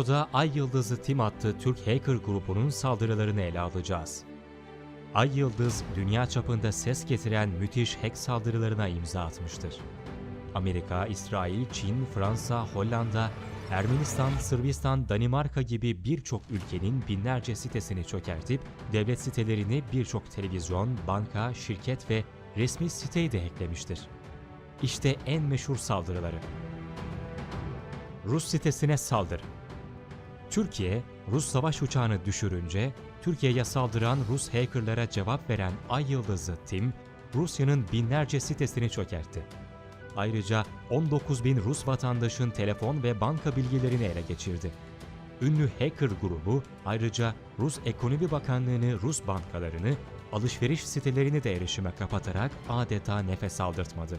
videoda Ay Yıldızı Tim adlı Türk hacker grubunun saldırılarını ele alacağız. Ay Yıldız, dünya çapında ses getiren müthiş hack saldırılarına imza atmıştır. Amerika, İsrail, Çin, Fransa, Hollanda, Ermenistan, Sırbistan, Danimarka gibi birçok ülkenin binlerce sitesini çökertip devlet sitelerini birçok televizyon, banka, şirket ve resmi siteyi de hacklemiştir. İşte en meşhur saldırıları. Rus sitesine saldırı. Türkiye, Rus savaş uçağını düşürünce Türkiye'ye saldıran Rus hackerlara cevap veren Ay Yıldızı Tim, Rusya'nın binlerce sitesini çökertti. Ayrıca 19 bin Rus vatandaşın telefon ve banka bilgilerini ele geçirdi. Ünlü hacker grubu ayrıca Rus Ekonomi Bakanlığı'nı, Rus bankalarını, alışveriş sitelerini de erişime kapatarak adeta nefes aldırtmadı.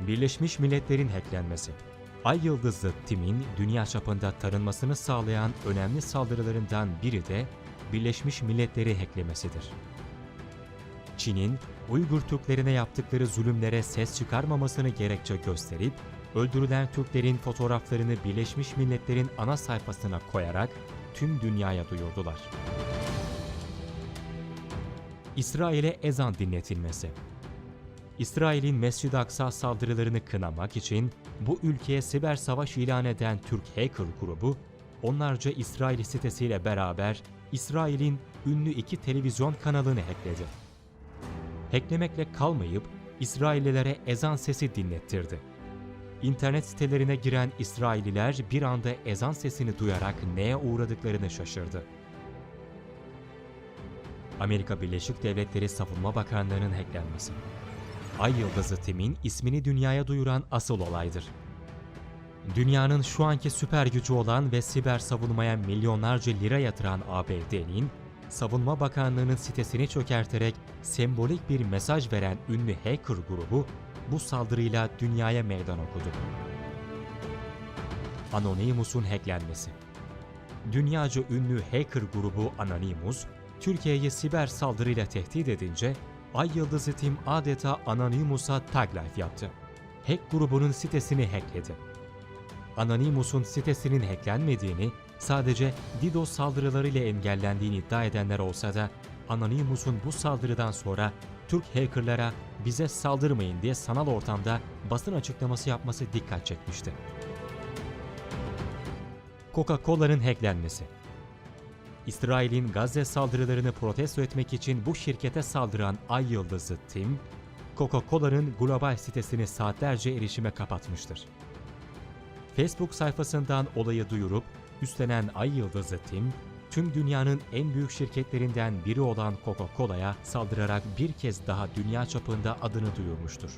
Birleşmiş Milletler'in hacklenmesi Ay Yıldızlı Tim'in dünya çapında tanınmasını sağlayan önemli saldırılarından biri de Birleşmiş Milletler'i hacklemesidir. Çin'in Uygur Türklerine yaptıkları zulümlere ses çıkarmamasını gerekçe gösterip, öldürülen Türklerin fotoğraflarını Birleşmiş Milletler'in ana sayfasına koyarak tüm dünyaya duyurdular. İsrail'e ezan dinletilmesi İsrail'in Mescid-i Aksa saldırılarını kınamak için bu ülkeye siber savaş ilan eden Türk hacker grubu, onlarca İsrail sitesiyle beraber İsrail'in ünlü iki televizyon kanalını hackledi. Hacklemekle kalmayıp İsraillilere ezan sesi dinlettirdi. İnternet sitelerine giren İsrailliler bir anda ezan sesini duyarak neye uğradıklarını şaşırdı. Amerika Birleşik Devletleri Savunma Bakanlığı'nın hacklenmesi. Ay Yıldızı Tim'in ismini dünyaya duyuran asıl olaydır. Dünyanın şu anki süper gücü olan ve siber savunmaya milyonlarca lira yatıran ABD'nin, Savunma Bakanlığı'nın sitesini çökerterek sembolik bir mesaj veren ünlü hacker grubu bu saldırıyla dünyaya meydan okudu. Anonymous'un hacklenmesi Dünyaca ünlü hacker grubu Anonymous, Türkiye'yi siber saldırıyla tehdit edince Ay Yıldızı Tim adeta Anonymous'a tag life yaptı. Hack grubunun sitesini hackledi. Anonymous'un sitesinin hacklenmediğini, sadece DDoS saldırılarıyla engellendiğini iddia edenler olsa da Anonymous'un bu saldırıdan sonra Türk hackerlara bize saldırmayın diye sanal ortamda basın açıklaması yapması dikkat çekmişti. Coca-Cola'nın hacklenmesi İsrail'in Gazze saldırılarını protesto etmek için bu şirkete saldıran Ay Yıldızı Tim, Coca-Cola'nın global sitesini saatlerce erişime kapatmıştır. Facebook sayfasından olayı duyurup üstlenen Ay Yıldızı Tim, tüm dünyanın en büyük şirketlerinden biri olan Coca-Cola'ya saldırarak bir kez daha dünya çapında adını duyurmuştur.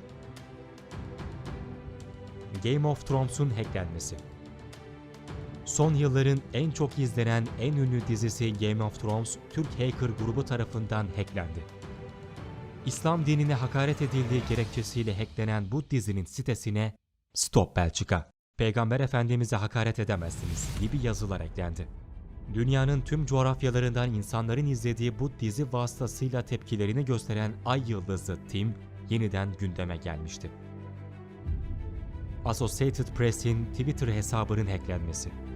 Game of Thrones'un hacklenmesi Son yılların en çok izlenen en ünlü dizisi Game of Thrones, Türk hacker grubu tarafından hacklendi. İslam dinine hakaret edildiği gerekçesiyle hacklenen bu dizinin sitesine Stop Belçika, Peygamber Efendimiz'e hakaret edemezsiniz gibi yazılar eklendi. Dünyanın tüm coğrafyalarından insanların izlediği bu dizi vasıtasıyla tepkilerini gösteren Ay Yıldızı Tim yeniden gündeme gelmişti. Associated Press'in Twitter hesabının hacklenmesi.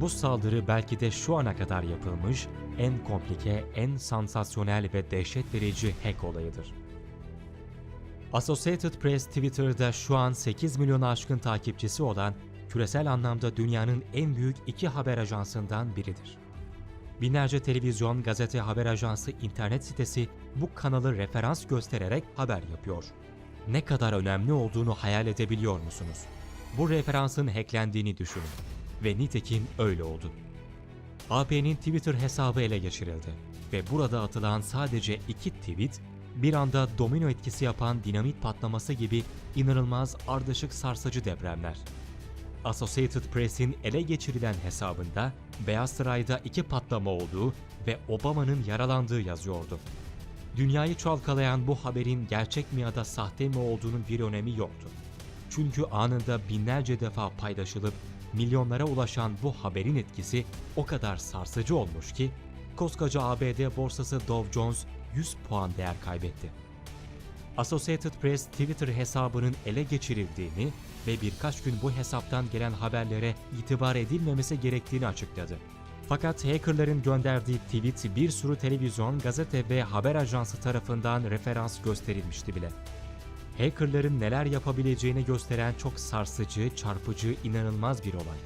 Bu saldırı belki de şu ana kadar yapılmış en komplike, en sansasyonel ve dehşet verici hack olayıdır. Associated Press Twitter'da şu an 8 milyonu aşkın takipçisi olan küresel anlamda dünyanın en büyük iki haber ajansından biridir. Binlerce televizyon, gazete, haber ajansı, internet sitesi bu kanalı referans göstererek haber yapıyor. Ne kadar önemli olduğunu hayal edebiliyor musunuz? Bu referansın hacklendiğini düşünün. Ve nitekim öyle oldu. AP'nin Twitter hesabı ele geçirildi ve burada atılan sadece iki tweet bir anda domino etkisi yapan dinamit patlaması gibi inanılmaz ardışık sarsıcı depremler. Associated Press'in ele geçirilen hesabında Beyaz Saray'da iki patlama olduğu ve Obama'nın yaralandığı yazıyordu. Dünyayı çalkalayan bu haberin gerçek mi ya da sahte mi olduğunun bir önemi yoktu. Çünkü anında binlerce defa paylaşılıp milyonlara ulaşan bu haberin etkisi o kadar sarsıcı olmuş ki koskoca ABD borsası Dow Jones 100 puan değer kaybetti. Associated Press Twitter hesabının ele geçirildiğini ve birkaç gün bu hesaptan gelen haberlere itibar edilmemesi gerektiğini açıkladı. Fakat hackerların gönderdiği tweet bir sürü televizyon, gazete ve haber ajansı tarafından referans gösterilmişti bile. Hackerların neler yapabileceğini gösteren çok sarsıcı, çarpıcı, inanılmaz bir olay.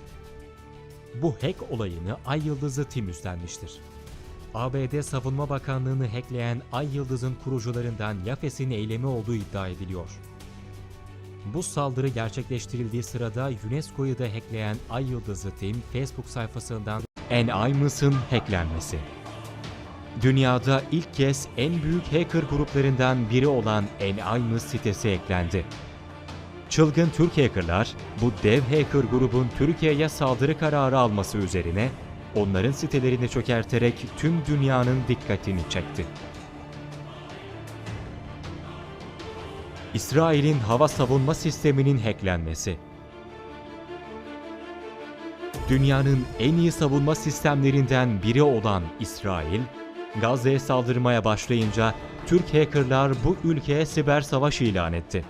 Bu hack olayını Ay Yıldızı Tim üstlenmiştir. ABD Savunma Bakanlığı'nı hackleyen Ay Yıldız'ın kurucularından Yafes'in eylemi olduğu iddia ediliyor. Bu saldırı gerçekleştirildiği sırada UNESCO'yu da hackleyen Ay Yıldızı Tim Facebook sayfasından Anonymous'ın hacklenmesi. Dünyada ilk kez en büyük hacker gruplarından biri olan Anonymous sitesi eklendi. Çılgın Türk hackerlar bu dev hacker grubun Türkiye'ye saldırı kararı alması üzerine onların sitelerini çökerterek tüm dünyanın dikkatini çekti. İsrail'in hava savunma sisteminin hacklenmesi. Dünyanın en iyi savunma sistemlerinden biri olan İsrail, Gazze'ye saldırmaya başlayınca Türk hackerlar bu ülkeye siber savaş ilan etti.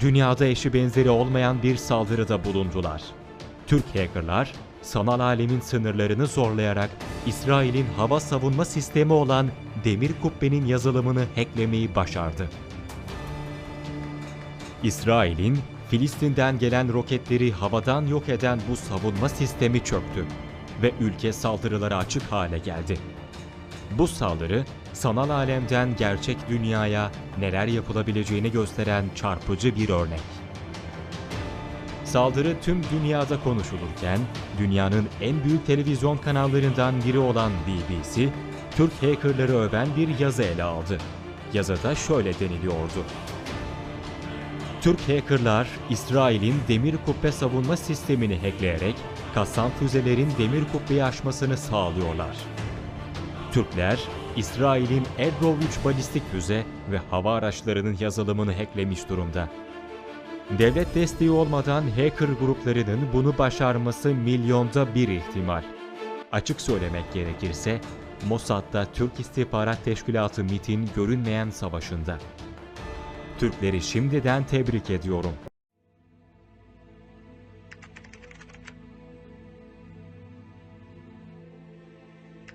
Dünyada eşi benzeri olmayan bir saldırıda bulundular. Türk hackerlar, sanal alemin sınırlarını zorlayarak İsrail'in hava savunma sistemi olan Demir Kubbe'nin yazılımını hacklemeyi başardı. İsrail'in Filistin'den gelen roketleri havadan yok eden bu savunma sistemi çöktü ve ülke saldırılara açık hale geldi. Bu saldırı sanal alemden gerçek dünyaya neler yapılabileceğini gösteren çarpıcı bir örnek. Saldırı tüm dünyada konuşulurken dünyanın en büyük televizyon kanallarından biri olan BBC, Türk hackerları öven bir yazı ele aldı. Yazıda şöyle deniliyordu. Türk hackerlar İsrail'in demir kubbe savunma sistemini hackleyerek Kassam füzelerin demir kubbeyi aşmasını sağlıyorlar. Türkler, İsrail'in Edrov 3 balistik füze ve hava araçlarının yazılımını hacklemiş durumda. Devlet desteği olmadan hacker gruplarının bunu başarması milyonda bir ihtimal. Açık söylemek gerekirse, Mossad da Türk İstihbarat Teşkilatı MIT'in görünmeyen savaşında. Türkleri şimdiden tebrik ediyorum.